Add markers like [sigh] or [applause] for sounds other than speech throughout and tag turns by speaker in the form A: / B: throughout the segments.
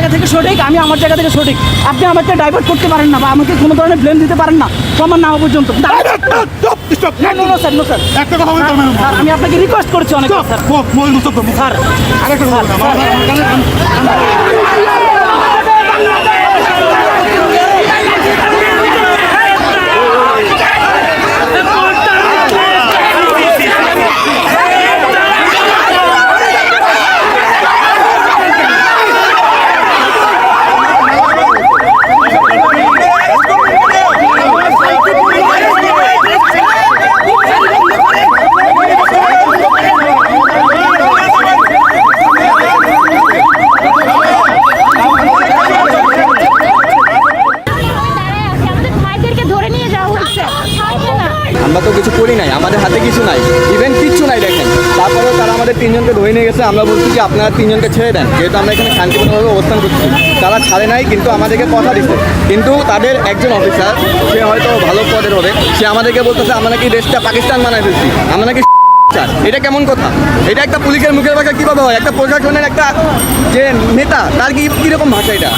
A: জায়গা থেকে সঠিক আমি আমার জায়গা থেকে সঠিক। আপনি আমাকে ডাইভার্ট করতে পারেন না বা আমাকে কোনো ধরনের ব্লেম দিতে পারেন না। সমান না হওয়া পর্যন্ত। আমি আপনাকে রিকোয়েস্ট করছি অনেক স্যার স্যার
B: আরেকটা কথা বলবেন আমার- আমার- আমার-
C: আমাদের ভাইদেরকে ধরে নিয়ে যাওয়া হচ্ছে ছাড়ছে না
D: আমরা তো কিছু করি নাই, আমাদের হাতে কিছু নাই ইভেন কিচ্ছু নাই দেখেন। তারপরেও তারা আমাদের তিনজনকে ধরে নিয়ে গেছে, আমরা বলছি যে আপনারা তিনজনকে ছেড়ে দেন, যেহেতু আমরা এখানে শান্তিপূর্ণভাবে অবস্থান করছি। তারা ছাড়ে নাই, কিন্তু আমাদেরকে কথা দিচ্ছে কিন্তু তাদের একজন অফিসার সে হয়তো ভালো পদের হবে, সে আমাদেরকে বলতেছে, আমরা নাকি দেশটা পাকিস্তান বানাই ফেলছি, আমরা নাকি [laughs] এটা কেমন কথা? এটা একটা পুলিশের মুখের ভাষা কীভাবে হয়? একটা প্রশাসনের একটা যে নেতা, তার কি কীরকম ভাষা এটা?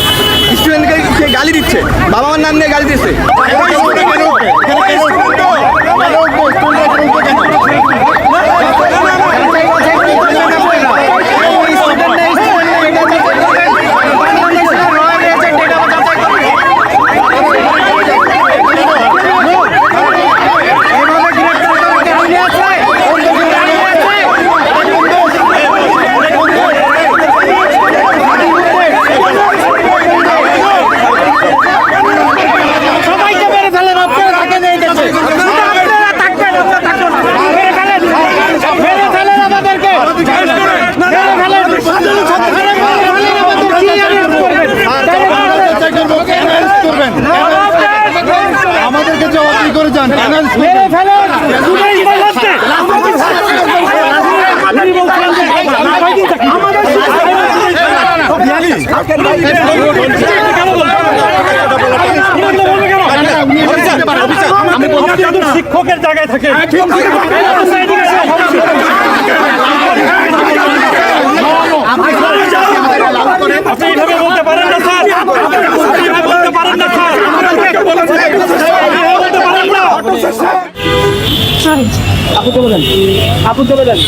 D: স্টুডেন্টকে সে গালি দিচ্ছে, বাবা মার নাম নিয়ে গালি দিচ্ছে
A: সবাইকে মেরে ফেলেন আপনারা থাকেন এই দেশে আপনারা থাকবেন আমরা থাকব না মেরে ফেলেন মেরে ফেলেন আমাদেরকে মেরে ফেলেন মেরে ফেলেন আমাদের কি arrest করবেন?
B: আমাদেরকে জবাবদি করে যান
A: মেরে ফেলেন বলছে শিক্ষকের জায়গায় থাকে আপনি এইভাবে বলতে পারেন না স্যার আপনি এইভাবে বলতে পারেন না স্যার এইভাবে বলতে পারেন না
C: সরি
A: আপু চলে যান। আপু চলে যান।